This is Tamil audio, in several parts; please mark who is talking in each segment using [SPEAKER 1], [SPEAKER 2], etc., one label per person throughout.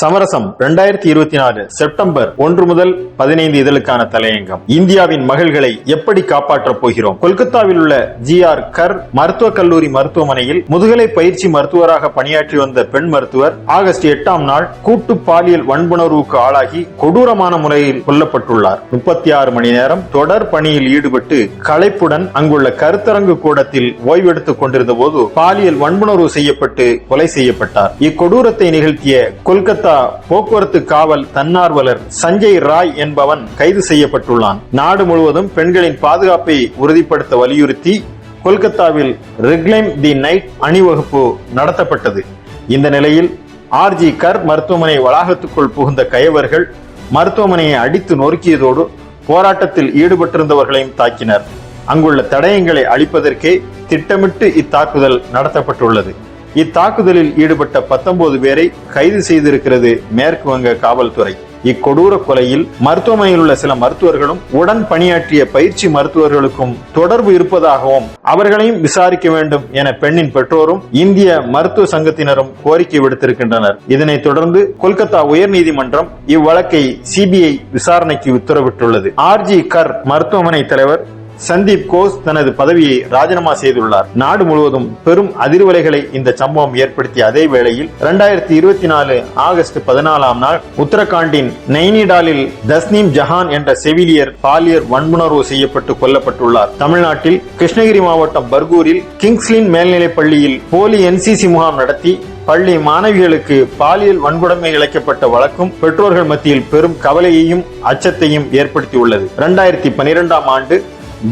[SPEAKER 1] சமரசம் இரண்டாயிரத்தி இருபத்தி நாலு செப்டம்பர் ஒன்று முதல் பதினைந்து இதழுக்கான தலையங்கம். இந்தியாவின் மகள்களை எப்படி காப்பாற்றப் போகிறோம்? கொல்கத்தாவில் உள்ள ஜி ஆர் கர் மருத்துவக் கல்லூரி மருத்துவமனையில் முதுகலை பயிற்சி மருத்துவராக பணியாற்றி வந்த பெண் மருத்துவர் ஆகஸ்ட் எட்டாம் நாள் கூட்டு பாலியல் வன்புணர்வுக்கு ஆளாகி கொடூரமான முறையில் கொல்லப்பட்டுள்ளார். முப்பத்தி ஆறு மணி நேரம் தொடர் பணியில் ஈடுபட்டு களைப்புடன் அங்குள்ள கருத்தரங்கு கூடத்தில் ஓய்வெடுத்துக் கொண்டிருந்த போது பாலியல் வன்புணர்வு செய்யப்பட்டு கொலை செய்யப்பட்டார். இக்கொடூரத்தை நிகழ்த்திய கொல்கத்தா போக்குவரத்து காவல் தன்னார்வலர் சஞ்சய் ராய் என்பவன் கைது செய்யப்பட்டுள்ளான். நாடு முழுவதும் பெண்களின் பாதுகாப்பை உறுதிப்படுத்த வலியுறுத்தி கொல்கத்தாவில் ரெக்லைம் தி நைட் அணிவகுப்பு நடத்தப்பட்டது. இந்த நிலையில் ஆர்ஜி கர் மருத்துவமனை வளாகத்துக்குள் புகுந்த கயவர்கள் மருத்துவமனையை அடித்து நொறுக்கியதோடு போராட்டத்தில் ஈடுபட்டிருந்தவர்களையும் தாக்கினர். அங்குள்ள தடயங்களை அழிப்பதற்கே திட்டமிட்டு இத்தாக்குதல் நடத்தப்பட்டுள்ளது. இத்தாக்குதலில் ஈடுபட்ட 19 பேரை கைது செய்திருக்கிறது மேற்கு வங்க காவல்துறை. இக்கொடூர கொலையில் மருத்துவமனையில் உள்ள சில மருத்துவர்களும் உடன் பணியாற்றிய பயிற்சி மருத்துவர்களுக்கும் தொடர்பு இருப்பதாகவும் அவர்களையும் விசாரிக்க வேண்டும் என பெண்ணின் பெற்றோரும் இந்திய மருத்துவ சங்கத்தினரும் கோரிக்கை விடுத்திருக்கின்றனர். இதனைத் தொடர்ந்து கொல்கத்தா உயர்நீதிமன்றம் இவ்வழக்கை சிபிஐ விசாரணைக்கு உத்தரவிட்டுள்ளது. ஆர்ஜி கர் மருத்துவமனை தலைவர் சந்தீப் கோஸ் தனது பதவியை ராஜினாமா செய்துள்ளார். நாடு முழுவதும் பெரும் அதிர்வலைகளை இந்த சம்பவம் ஏற்படுத்திய அதே வேளையில் இரண்டாயிரத்தி இருபத்தி நாலு ஆகஸ்ட் பதினாலாம் நாள் உத்தரகாண்டின் நைனிடாலில் தஸ்னீம் ஜஹான் என்ற செவிலியர் பாலியர் வன்புணர்வு செய்யப்பட்டு கொல்லப்பட்டுள்ளார். தமிழ்நாட்டில் கிருஷ்ணகிரி மாவட்டம் பர்கூரில் கிங்ஸ்லின் மேல்நிலைப் பள்ளியில் போலி என்சிசி முகாம் நடத்தி பள்ளி மாணவிகளுக்கு பாலியல் வன்கொடுமை இழைக்கப்பட்ட வழக்கும் பெற்றோர்கள் மத்தியில் பெரும் கவலையையும் அச்சத்தையும் ஏற்படுத்தியுள்ளது. இரண்டாயிரத்தி பனிரெண்டாம் ஆண்டு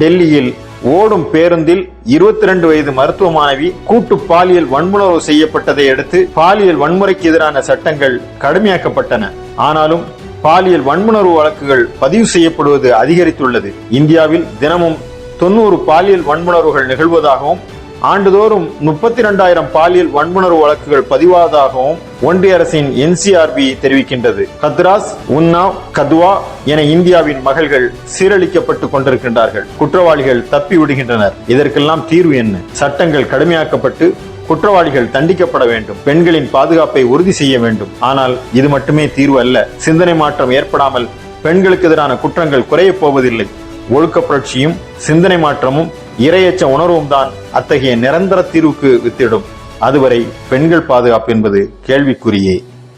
[SPEAKER 1] டெல்லியில் ஓடும் பேருந்தில் இருபத்தி ரெண்டு வயது மருத்துவ மாணவி கூட்டு பாலியல் வன்முணர்வு செய்யப்பட்டதை அடுத்து பாலியல் வன்முறைக்கு எதிரான சட்டங்கள் கடுமையாக்கப்பட்டன. ஆனாலும் பாலியல் வன்முணர்வு வழக்குகள் பதிவு செய்யப்படுவது அதிகரித்துள்ளது. இந்தியாவில் தினமும் தொண்ணூறு பாலியல் வன்முணர்வுகள் நிகழ்வதாகவும் ஆண்டுதோறும் முப்பத்தி இரண்டாயிரம் பாலியல் வன்புணர்வு வழக்குகள் பதிவாவதாகவும் ஒன்றிய அரசின் என்சிஆர்பி தெரிவிக்கின்றது. கத்ராஸ் உன்னாவ் கத்வா என இந்தியாவின் மகள்கள் சீரழிக்கப்பட்டுக் கொண்டிருக்கின்றார்கள். குற்றவாளிகள் தப்பி விடுகின்றனர். இதற்கெல்லாம் தீர்வு என்ன? சட்டங்கள் கடுமையாக்கப்பட்டு குற்றவாளிகள் தண்டிக்கப்பட வேண்டும். பெண்களின் பாதுகாப்பை உறுதி செய்ய வேண்டும். ஆனால் இது மட்டுமே தீர்வு அல்ல. சிந்தனை மாற்றம் ஏற்படாமல் பெண்களுக்கு எதிரான குற்றங்கள் குறையப் போவதில்லை. ஒழுக்க புரட்சியும் சிந்தனை மாற்றமும் இரையச்ச உணர்வும் தான் அத்தகைய நிரந்தர தீர்வுக்கு வித்திடும். அதுவரை பெண்கள் பாதுகாப்பு என்பது கேள்விக்குறியே.